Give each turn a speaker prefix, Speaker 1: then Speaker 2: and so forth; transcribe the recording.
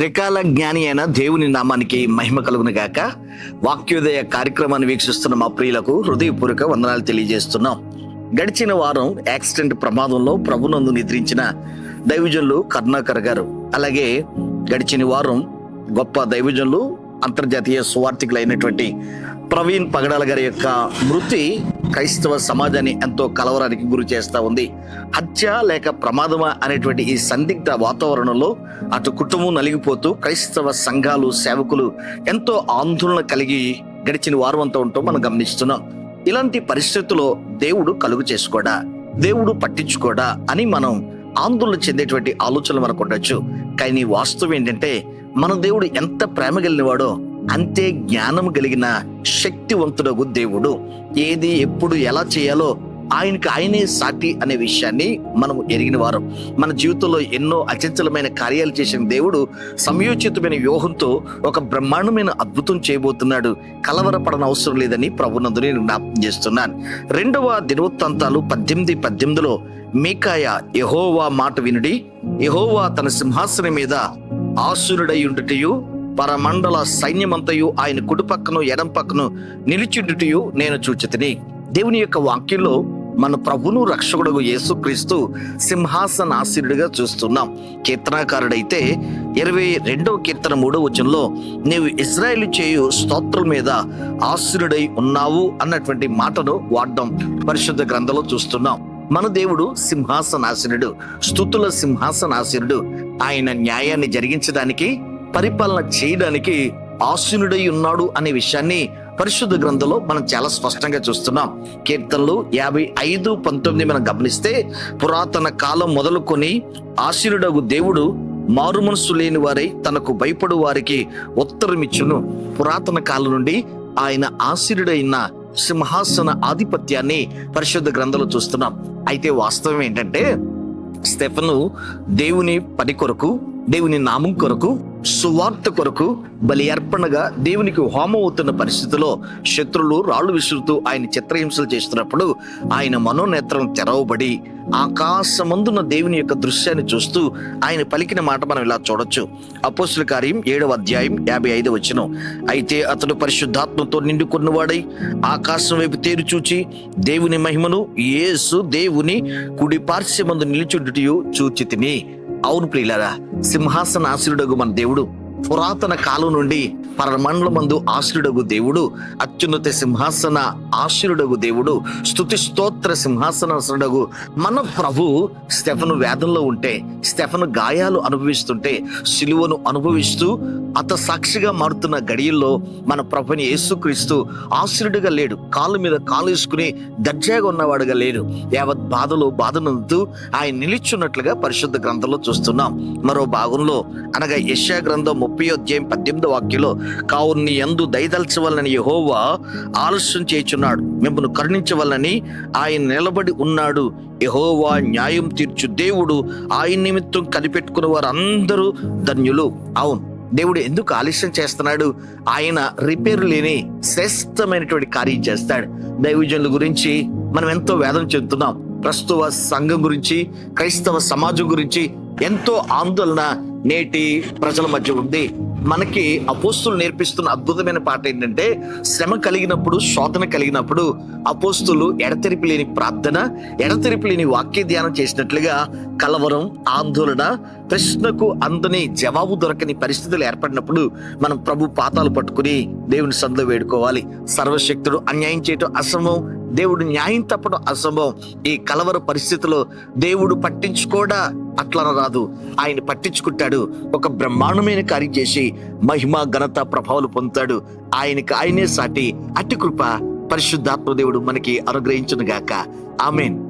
Speaker 1: త్రికాల జ్ఞాని అయిన దేవుని నామానికి మహిమ కలుగును గాక. వాక్యోదయ కార్యక్రమాన్ని వీక్షిస్తున్న మా ప్రియులకు హృదయపూర్వక వందనాలు తెలియజేస్తున్నాం. గడిచిన వారం యాక్సిడెంట్ ప్రమాదంలో ప్రభునందు నిద్రించిన దైవజనులు కరుణాకర్ గారు. అలాగే గడిచిన వారం గొప్ప దైవజనులు అంతర్జాతీయ సువార్థికులైనటువంటి ప్రవీణ్ పగడాల గారి యొక్క మృతి క్రైస్తవ సమాజాన్ని ఎంతో కలవరానికి గురి చేస్తా ఉంది. హత్య లేక ప్రమాదమా అనేటువంటి ఈ సందిగ్ధ వాతావరణంలో అటు కుటుంబం నలిగిపోతూ క్రైస్తవ సంఘాలు సేవకులు ఎంతో ఆందోళన కలిగి గడిచిన వారం అంతా ఉంటూ. మనం గమనిస్తున్నాం. ఇలాంటి పరిస్థితుల్లో దేవుడు కలుగు చేసుకోడా? దేవుడు పట్టించుకోడా? అని మనం ఆందోళన చెందేటువంటి ఆలోచనలు మనకు ఉండొచ్చు. కానీ వాస్తవం ఏంటంటే మన దేవుడు ఎంత ప్రేమ కలిగినవాడో అంతే జ్ఞానం కలిగిన శక్తివంతుడగు దేవుడు. ఏది ఎప్పుడు ఎలా చేయాలో ఆయనకి ఆయనే సాటి అనే విషయాన్ని మనం ఎరిగిన వారు. మన జీవితంలో ఎన్నో అచంచలమైన కార్యాలు చేసిన దేవుడు సమయోచితమైన వ్యూహంతో ఒక బ్రహ్మాండమైన అద్భుతం చేయబోతున్నాడు. కలవరపడన అవసరం లేదని ప్రభునందు నేను జ్ఞాపకం చేస్తున్నాను. రెండవ దినవృత్తాంతాలు పద్దెనిమిది పద్దెనిమిదిలో మీకాయ యహోవా మాట వినుడి. యహోవా తన సింహాసనం మీద ఆసురుడై ఉండుటయు పరమండల సైన్యమంతయు ఆయన కుడిపక్కను ఎడం పక్కను నిలిచిండుటయు నేను చూచితిని. దేవుని యొక్క వాక్యంలో మన ప్రభును రక్షకుడు యేసుక్రీస్తు సింహాసనాశీనుడిగా చూస్తున్నాం. కీర్తనాకారుడైతే ఇరవై రెండవ కీర్తన మూడవ వచనంలో నీవు ఇజ్రాయెల్ చేయు స్తోత్రుల మీద ఆశీర్యుడై ఉన్నావు అన్నటువంటి మాటను వాడడం పరిశుద్ధ గ్రంథంలో చూస్తున్నాం. మన దేవుడు సింహాసనాశనుడు స్థుతుల సింహాసనాశనుడు ఆయన న్యాయాన్ని జరిగించడానికి పరిపాలన చేయడానికి ఆశీనుడై ఉన్నాడు అనే విషయాన్ని పరిశుద్ధ గ్రంథంలో మనం చాలా స్పష్టంగా చూస్తున్నాం. కీర్తనలు యాభై ఐదు పంతొమ్మిది మనం గమనిస్తే పురాతన కాలం మొదలుకొని ఆశీనుడగు దేవుడు మారు మనసు లేని వారై తనకు భయపడు వారికి ఉత్తరమిచ్చును పురాతన కాలం నుండి ఆయన ఆశీనుడైన సింహాసన ఆధిపత్యాన్ని పరిశుద్ధ గ్రంథంలో చూస్తున్నాం. అయితే వాస్తవం ఏంటంటే స్టెఫను దేవుని పని కొరకు దేవుని నామం కొరకు సువార్త కొరకు బలి అర్పణగా దేవునికి హోమం అవుతున్న పరిస్థితిలో శత్రులు రాళ్ళు విసురుతూ ఆయన చిత్రహింసలు చేస్తున్నప్పుడు ఆయన మనోనేత్రం తెరవబడి ఆకాశమందున్న దేవుని యొక్క దృశ్యాన్ని చూస్తూ ఆయన పలికిన మాట మనం ఇలా చూడొచ్చు. అపోస్తుల కార్యం ఏడవ అధ్యాయం యాభై ఐదు వచ్చిన అయితే అతడు పరిశుద్ధాత్మతో నిండుకున్నవాడై ఆకాశం వైపు తేరు చూచి దేవుని మహిమను యేసు దేవుని కుడి పార్శ్వమందు నిలిచుండుటయు చూచి తిని అవును ప్రియులారా సింహాసనాశ్రుడగు మన దేవుడు. పురాతన కాలం నుండి పరమండలమందు ఆశ్రుడగు దేవుడు అత్యున్నత సింహాసన ఆశ్రుడగు దేవుడు స్తుతి స్తోత్ర సింహాసనసుడగు మన ప్రభు స్టెఫను వేదంలో ఉంటే స్టెఫను గాయాలు అనుభవిస్తుంటే సిలువను అనుభవిస్తూ అత సాక్షిగా మారుతున్న గడియల్లో మన ప్రభుని యేసుక్రీస్తు ఆశ్రుడిగా లేడు. కాలు మీద కాలు వేసుకుని దర్జాగా ఉన్నవాడుగా లేడు. యావత్ బాధలో బాధనందుతూ ఆయన నిలిచున్నట్లుగా పరిశుద్ధ గ్రంథంలో చూస్తున్నాం. మరో భాగంలో అనగా యశా గ్రంథం ముప్పై అధ్యాయం పద్దెనిమిది వాక్యంలో కావున నీ యందు దయదల్చవలని యహోవా ఆలస్యం చేయుచున్నాడు. మిమ్మల్ని కరుణించవలని ఆయన నిలబడి ఉన్నాడు. యహోవా న్యాయం తీర్చు దేవుడు ఆయన నిమిత్తం కనిపెట్టుకున్న వారందరూ ధన్యులు. అవును దేవుడు ఎందుకు ఆలస్యం చేస్తున్నాడు? ఆయన రిపేర్ లేని శ్రేష్టమైనటువంటి కార్యం చేస్తాడు. దైవజనుల గురించి మనం ఎంతో వేదం చెందుతున్నాం. ప్రస్తుత సంఘం గురించి క్రైస్తవ సమాజం గురించి ఎంతో ఆందోళన నేటి ప్రజల మధ్య ఉంది. మనకి అపోస్తులు నేర్పిస్తున్న అద్భుతమైన పాట ఏంటంటే శ్రమ కలిగినప్పుడు శోధన కలిగినప్పుడు అపోస్తులు ఎడతెరిపి లేని ప్రార్థన ఎడతెరిపి లేని వాక్య ధ్యానం చేసినట్లుగా కలవరం ఆందోళన ప్రశ్నకు అందని జవాబు దొరకని పరిస్థితులు ఏర్పడినప్పుడు మనం ప్రభు పాతాలు పట్టుకుని దేవుని సందు వేడుకోవాలి. సర్వశక్తుడు అన్యాయం చేయటం అసంభవం. దేవుడు న్యాయం తప్పడం అసంభవం. ఈ కలవర పరిస్థితిలో దేవుడు పట్టించుకోడా అట్లా రాదు. ఆయన పట్టించుకుంటాడు. ఒక బ్రహ్మాండమైన కార్యం చేసి మహిమ ఘనత ప్రభావాలు పొందుతాడు. ఆయనకి ఆయనే సాటి. అట్టి కృప పరిశుద్ధాత్మ దేవుడు మనకి అనుగ్రహించును గాక ఆమెన్.